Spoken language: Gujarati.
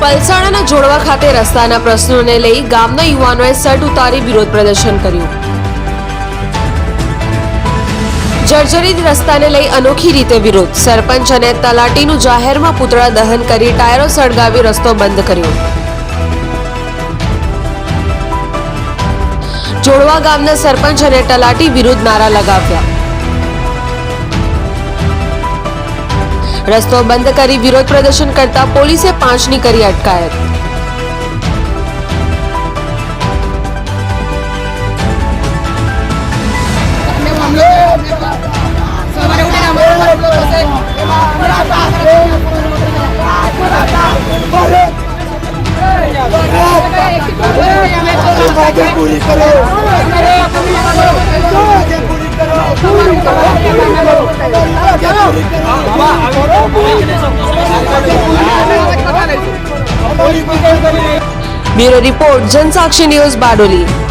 પલસાણાના જોડવા ખાતે રસ્તાના પ્રશ્નોને લઈ ગામના યુવાનોએ સટ ઉતારી વિરોધ પ્રદર્શન કર્યું. જર્જરિત રસ્તાને લઈ અનોખી રીતે વિરોધ. સરપંચ અને તલાટીનું જાહેરમાં પૂતળા દહન કરી ટાયરો સળગાવી રસ્તો બંધ કર્યો. જોડવા ગામના સરપંચ અને તલાટી વિરુદ્ધ નારા લગાવ્યા. રસ્તો બંધ કરી વિરોધ પ્રદર્શન કરતા પોલીસે પાંચની કરી અટકાયત. આજે પૂરી કરો. આજે પૂરી કરો. Bureau report Jansakshi news Bardoli.